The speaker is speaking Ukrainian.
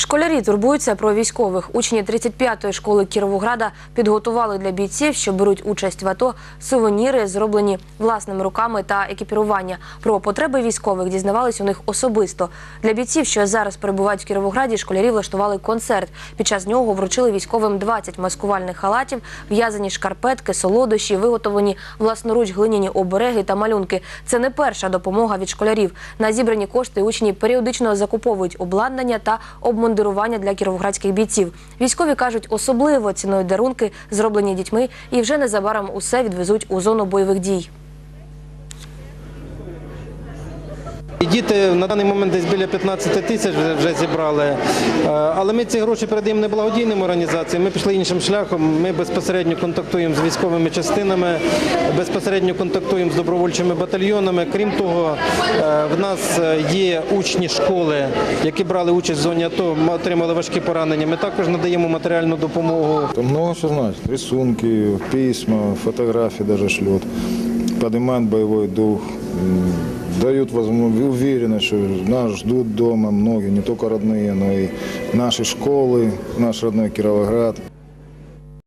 Школярі турбуються про військових. Учні 35-ї школи Кіровограда підготували для бійців, що беруть участь в АТО, сувеніри, зроблені власними руками та екіпірування. Про потреби військових дізнавались у них особисто. Для бійців, що зараз перебувають в Кіровограді, школярі влаштували концерт. Під час нього вручили військовим 20 маскувальних халатів, в'язані шкарпетки, солодощі, виготовлені власноруч глиняні обереги та малюнки. Це не перша допомога від школярів. На зібрані кошти учні періодично закуповують обладнання та обмундирування для кіровоградських бійців. Військові кажуть, особливо цінують дарунки, зроблені дітьми, і вже незабаром усе відвезуть у зону бойових дій. І Діти на даний момент десь біля 15 тисяч вже- зібрали. Е, Але ми ці гроші передаємо не благодійним організаціям. Ми пішли іншим шляхом. Ми безпосередньо контактуємо з військовими частинами, безпосередньо контактуємо з добровольчими батальйонами. Крім того, е, в нас е, є учні школи, які брали участь в зоні АТО, отримали важкі поранення. Ми також надаємо матеріальну допомогу. Много что знать. Рисунки, письма, фотографии даже шлет. Поднимает боевой дух. Дают уверенность, что нас ждут дома многие, не только родные, но и наши школы, наш родной Кировоград.